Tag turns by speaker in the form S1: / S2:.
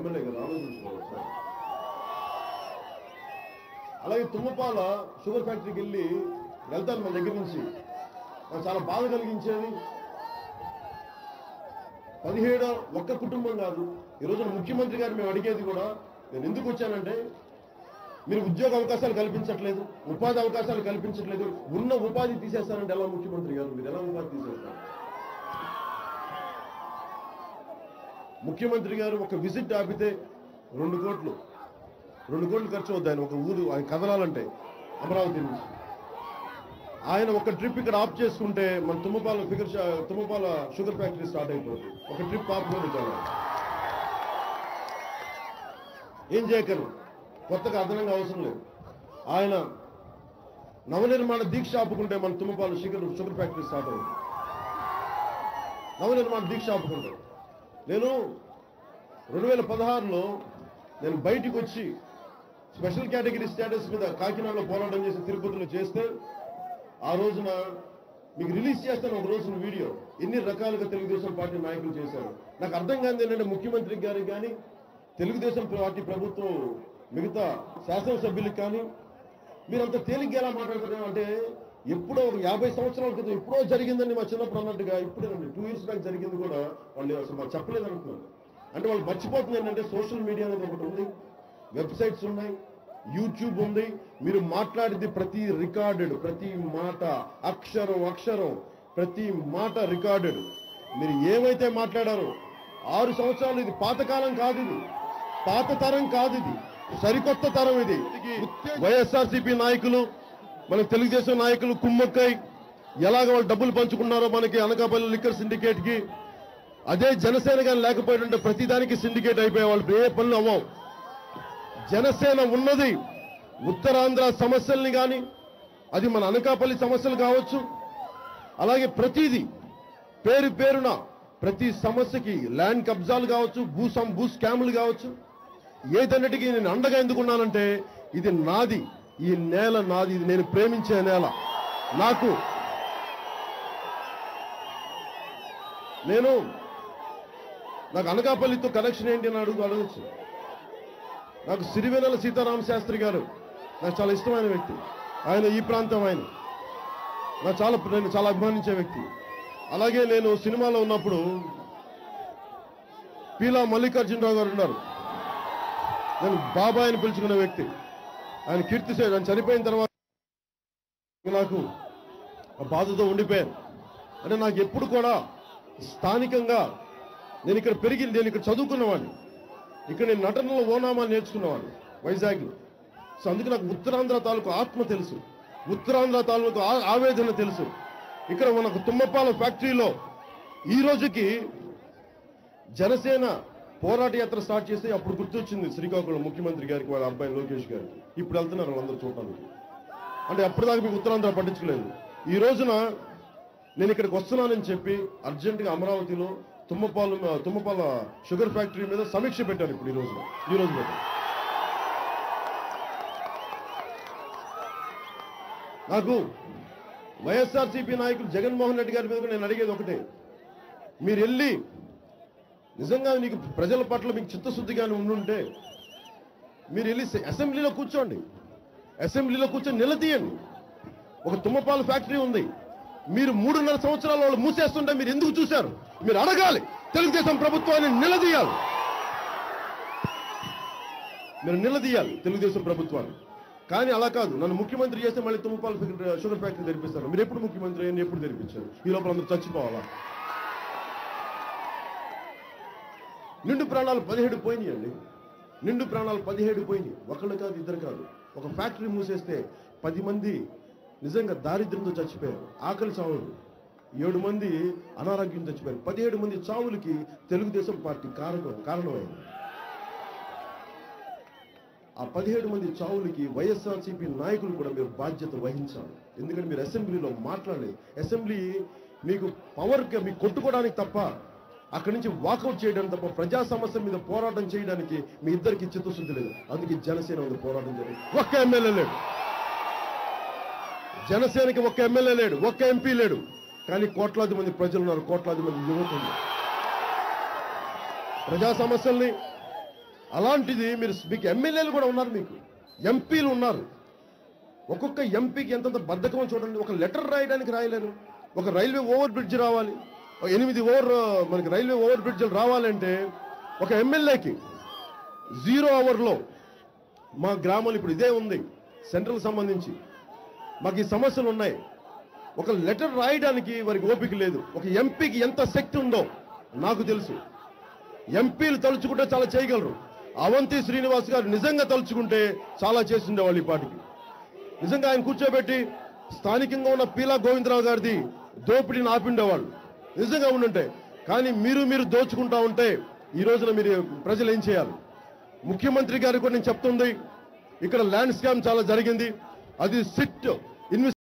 S1: ఎమ్మెల్యేగా ఆలోచించుకోవాలి సార్ అలాగే తుమ్మపాల షుగర్ ఫ్యాక్టరీకి వెళ్ళి వెళ్తాను మన దగ్గర నుంచి. నాకు చాలా బాధ కలిగించేది. పదిహేడు ఒక్క కుటుంబం కాదు ఈ ముఖ్యమంత్రి గారు మేము అడిగేది కూడా నేను ఎందుకు వచ్చానంటే మీరు ఉద్యోగ అవకాశాలు కల్పించట్లేదు ఉపాధి అవకాశాలు కల్పించట్లేదు ఉన్న ఉపాధి తీసేస్తారంటే ఎలా ముఖ్యమంత్రి గారు? మీరు ఎలా ఉపాధి తీసేస్తారు? ముఖ్యమంత్రి గారు ఒక విజిట్ ఆపితే రెండు కోట్లు. రెండు కోట్లు ఖర్చు అవుద్ది ఆయన ఒక ఊరు ఆయన కదలాలంటే అమరావతి నుంచి. ఆయన ఒక ట్రిప్ ఇక్కడ ఆఫ్ చేసుకుంటే మన Tummapala figure Tummapala sugar factory start అయిపోతుంది ఒక ట్రిప్ ఆపుకొని చాలా ఏం చేయకరు కొత్తగా అదనంగా అవసరం లేదు. ఆయన నవనిర్మాణ దీక్ష ఆపుకుంటే మన Tummapala sugar sugar factory start అవుతుంది నవనిర్మాణ దీక్ష ఆపుకుంటారు. నేను రెండు వేల పదహారులో నేను బయటికి వచ్చి స్పెషల్ కేటగిరీ స్టేటస్ మీద కాకినాడలో పోరాటం చేసి తిరుపతిలో చేస్తే ఆ రోజున మీకు రిలీజ్ చేస్తాను ఒక రోజున వీడియో. ఎన్ని రకాలుగా తెలుగుదేశం పార్టీ నాయకులు చేశారు. నాకు అర్థం కాదు ఏంటంటే ముఖ్యమంత్రి గారికి కానీ తెలుగుదేశం పార్టీ ప్రభుత్వం మిగతా శాసనసభ్యులకు కానీ మీరంత తేలిగ్గా ఎలా మాట్లాడతారు అంటే ఎప్పుడో ఒక యాభై సంవత్సరాల క్రితం ఎప్పుడో జరిగిందని మా చిన్నప్పుడు అన్నట్టుగా ఇప్పుడేనండి టూ ఇయర్స్ బ్యాక్ జరిగింది కూడా వాళ్ళు అసలు మాకు చెప్పలేదు అనుకున్నారు అంటే వాళ్ళు మర్చిపోతుంది ఏంటంటే సోషల్ మీడియా అనేది ఒకటి ఉంది వెబ్సైట్స్ ఉన్నాయి యూట్యూబ్ ఉంది. మీరు మాట్లాడింది ప్రతి రికార్డెడ్ ప్రతి మాట అక్షరం అక్షరం ప్రతి మాట రికార్డెడ్. మీరు ఏమైతే మాట్లాడారో ఆరు సంవత్సరాలు ఇది పాతకాలం కాదు ఇది. పాత తరం కాదు ఇది. సరికొత్త తరం ఇది. వైఎస్ఆర్సీపీ నాయకులు మన తెలుగుదేశం నాయకులు కుమ్మక్కై ఎలాగ వాళ్ళు డబ్బులు పంచుకున్నారో మనకి అనకాపల్లి లిక్కర్ సిండికేట్కి అదే జనసేన కానీ లేకపోయింటే ప్రతిదానికి సిండికేట్ అయిపోయే వాళ్ళు ఏ పనులు అవ్వవు. జనసేన ఉన్నది ఉత్తరాంధ్ర సమస్యల్ని కానీ అది మన అనకాపల్లి సమస్యలు కావచ్చు. అలాగే ప్రతిదీ పేరు పేరున ప్రతి సమస్యకి ల్యాండ్ కబ్జాలు కావచ్చు భూ సం- భూ స్కాములు కావచ్చు. ఏదన్నిటికీ నేను అండగా ఎందుకున్నానంటే ఇది నాది. ఈ నేల నాది ఇది నేను ప్రేమించే నేల. నాకు నేను నాకు అనకాపల్లితో కనెక్షన్ ఏంటి అని అడుగు అడగచ్చు. నాకు సిరివెనల సీతారామ శాస్త్రి గారు నాకు చాలా ఇష్టమైన వ్యక్తి. ఆయన ఈ ప్రాంతం ఆయన. నాకు చాలా నేను చాలా అభిమానించే వ్యక్తి. అలాగే నేను సినిమాలో ఉన్నప్పుడు పీలా మల్లికార్జునరావు గారు ఉన్నారు. నేను బాబాయ్ అని పిలుచుకునే వ్యక్తి. ఆయన కీర్తి ఆయన చనిపోయిన తర్వాత నాకు ఆ బాధతో ఉండిపోయాను. అంటే నాకు ఎప్పుడు కూడా స్థానికంగా నేను ఇక్కడ పెరిగి నేను ఇక్కడ చదువుకున్నవాడిని. ఇక్కడ నేను నటనలో ఓనామాలు నేర్చుకున్నవాడిని వైజాగ్లో. సో అందుకే నాకు ఉత్తరాంధ్ర తాలూకు ఆత్మ తెలుసు. ఉత్తరాంధ్ర తాలూకు ఆవేదన తెలుసు. ఇక్కడ మనకు తుమ్మపాల ఫ్యాక్టరీలో ఈ రోజుకి జనసేన పోరాట యాత్ర స్టార్ట్ చేస్తే అప్పుడు గుర్తొచ్చింది శ్రీకాకుళం ముఖ్యమంత్రి గారికి వాళ్ళ అబ్బాయి లోకేష్ గారు. ఇప్పుడు వెళ్తున్నారు వాళ్ళందరూ చూడటానికి. అంటే అప్పటిదాకా మీకు ఉత్తరాంధ్ర పట్టించుకోలేదు. ఈ రోజున నేను ఇక్కడికి వస్తున్నానని చెప్పి అర్జెంటుగా అమరావతిలో తుమ్మపాలు తుమ్మపాల షుగర్ ఫ్యాక్టరీ మీద సమీక్ష పెట్టారు ఇప్పుడు ఈ రోజున. ఈ రోజు పెట్టారు నాకు వైఎస్ఆర్సీపీ నాయకులు జగన్మోహన్ రెడ్డి గారి మీద నేను అడిగేది ఒకటే. మీరు వెళ్ళి నిజంగా మీకు ప్రజల పట్ల మీకు చిత్తశుద్ధిగానే ఉండుంటే మీరు వెళ్ళి అసెంబ్లీలో కూర్చోండి. అసెంబ్లీలో కూర్చొని నిలదీయండి. ఒక తుమ్మపాల ఫ్యాక్టరీ ఉంది. మీరు మూడున్నర సంవత్సరాల వాళ్ళు మూసేస్తుంటే మీరు ఎందుకు చూశారు? మీరు అడగాలి. తెలుగుదేశం ప్రభుత్వాన్ని నిలదీయాలి. మీరు నిలదీయాలి తెలుగుదేశం ప్రభుత్వాన్ని. కానీ అలా కాదు. నన్ను ముఖ్యమంత్రి చేస్తే మళ్ళీ తుమ్మపాల ఫ్యాక్టరీ- షుగర్ ఫ్యాక్టరీ తెరిపిస్తారు. మీరు ఎప్పుడు ముఖ్యమంత్రి అయ్యారు? ఎప్పుడు తెరిపించారు ఈ లోపల అందరూ చచ్చిపోవాలా? నిండు ప్రాణాలు పదిహేడు పోయినాయండి. నిండు ప్రాణాలు పదిహేడు పోయినాయి. ఒకళ్ళు కాదు ఇద్దరు కాదు. ఒక ఫ్యాక్టరీ మూసేస్తే పది మంది నిజంగా దారిద్ర్యంతో చచ్చిపోయారు. ఆకలి చావులు. ఏడు మంది అనారోగ్యం చచ్చిపోయారు. పదిహేడు మంది చావులకి తెలుగుదేశం పార్టీ కారణం కారణమైంది. ఆ పదిహేడు మంది చావులకి వైఎస్ఆర్సీపీ నాయకులు కూడా మీరు బాధ్యత వహించాలి. ఎందుకంటే మీరు అసెంబ్లీలో మాట్లాడలేదు. అసెంబ్లీ మీకు పవర్ మీకు కొట్టుకోవడానికి తప్ప అక్కడి నుంచి వాకౌట్ చేయడం తప్ప ప్రజా సమస్య మీద పోరాటం చేయడానికి మీ ఇద్దరికి చిత్తశుద్ధి లేదు. అందుకే జనసేన ఉంది పోరాటం జరిగింది. ఒక్క ఎమ్మెల్యే లేడు. జనసేనకి ఒక్క ఎమ్మెల్యే లేడు. ఒక్క ఎంపీ లేడు. కానీ కోట్లాది మంది ప్రజలు ఉన్నారు. కోట్లాది మంది యువకులు. ప్రజా సమస్యల్ని అలాంటిది మీరు మీకు ఎమ్మెల్యేలు కూడా ఉన్నారు మీకు. ఎంపీలు ఉన్నారు. ఒక్కొక్క ఎంపీకి ఎంతంత బద్ధకం చూడండి. ఒక లెటర్ రాయడానికి రాయలేరు. ఒక రైల్వే ఓవర్ బ్రిడ్జ్ రావాలి. ఎనిమిది ఓవర్ మనకి రైల్వే ఓవర్ బ్రిడ్జ్లు రావాలంటే ఒక ఎమ్మెల్యేకి జీరో అవర్లో మా గ్రామంలో ఇప్పుడు ఇదే ఉంది సెంట్రల్ సంబంధించి. మాకు ఈ సమస్యలు ఉన్నాయి. ఒక లెటర్ రాయడానికి వారికి ఓపిక లేదు. ఒక ఎంపీకి ఎంత శక్తి ఉందో నాకు తెలుసు. ఎంపీలు తలుచుకుంటే చాలా చేయగలరు. అవంతి శ్రీనివాస్ గారు నిజంగా తలుచుకుంటే చాలా చేస్తుండేవాళ్ళు ఈ పాటికి. నిజంగా ఆయన కూర్చోబెట్టి స్థానికంగా ఉన్న పీలా గోవిందరావు గారిది దోపిడీని ఆపిండేవాళ్ళు. నిజంగా ఉండుంటే కానీ మీరు మీరు దోచుకుంటా ఉంటే ఈ రోజున మీరు ప్రజలు ఏం చేయాలి? ముఖ్యమంత్రి గారు కూడా నేను చెప్తుంది ఇక్కడ ల్యాండ్ స్కామ్ చాలా జరిగింది అది సిట్ ఇన్వెస్ట్